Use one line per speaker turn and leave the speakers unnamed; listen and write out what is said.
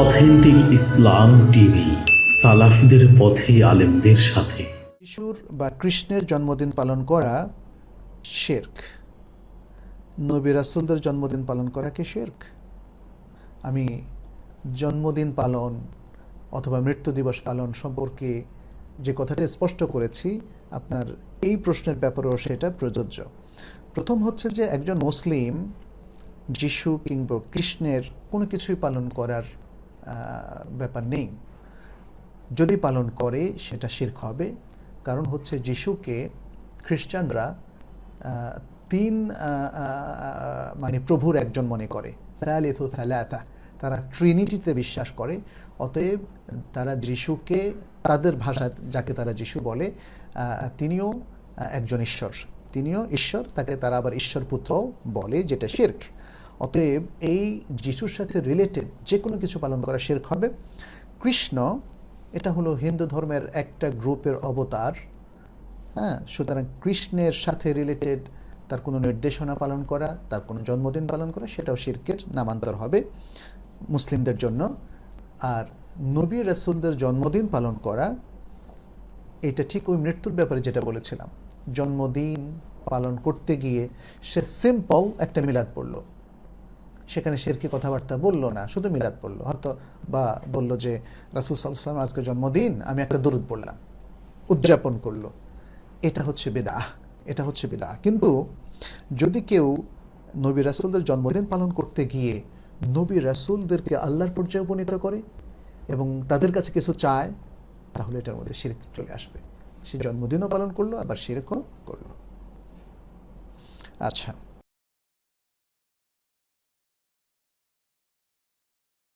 Authentic ইসলাম TV, সালাফদের পথে আলেমদের সাথে।
যিশুর বা কৃষ্ণের জন্মদিন পালন করা শেরক। নবী রাসুলদের জন্মদিন পালন করা কি শেরক? আমি জন্মদিন পালন অথবা মৃত্যু দিবস পালন সম্পর্কে যে কথাটা স্পষ্ট করেছি, আপনার এই প্রশ্নের ব্যাপারেও সেটা প্রযোজ্য। প্রথম হচ্ছে যে একজন মুসলিম, যিশু কিংবা কৃষ্ণের কোনো কিছুই পালন করার ব্যাপার নেই। যদি পালন করে, সেটা শির্ক হবে। কারণ হচ্ছে যিশুকে খ্রিস্টানরা তিন মানে প্রভুর একজন মনে করে। তারা ট্রিনিটিতে বিশ্বাস করে। অতএব তারা যিশুকে, তাদের ভাষা যাকে তারা যিশু বলে তিনিও একজন ঈশ্বর। তিনিও ঈশ্বর, তাকে তারা আবার ঈশ্বর পুত্রও বলে, যেটা শির্ক। অতএব এই যিশুর সাথে রিলেটেড যে কোনো কিছু পালন করা শির্ক হবে। কৃষ্ণ, এটা হলো হিন্দু ধর্মের একটা গ্রুপের অবতার হ্যাঁ? সুতরাং কৃষ্ণের সাথে রিলেটেড তার কোনো নির্দেশনা পালন করা, তার কোনো জন্মদিন পালন করা, সেটাও শির্কের নামান্তর হবে মুসলিমদের জন্য। আর নবী রাসূলদের জন্মদিন পালন করা, এটা ঠিক ওই মৃত্যুর ব্যাপারে যেটা বলেছিলাম। জন্মদিন পালন করতে গিয়ে সে সিম্পল একটা মিলাদ পড়ল। সেখানে শেরকি কথাবার্তা বলল না, শুধু মিলাদ পড়ল। হয়তো বা বলল যে, রাসুল সাল্লাম আজকে জন্মদিন, আমি একটা দরুদ পড়লাম। উদযাপন করল। এটা হচ্ছে বেদা এটা হচ্ছে বেদা কিন্তু যদি কেউ নবী রাসুলদের জন্মদিন পালন করতে গিয়ে নবী রাসুলদেরকে আল্লাহর পর্যায়ে উপনীত করে এবং তাদের কাছে কিছু চায়, তাহলে এটার মধ্যে শিরক চলে আসবে। সে জন্মদিনও পালন করল, আবার শিরকও করল। আচ্ছা।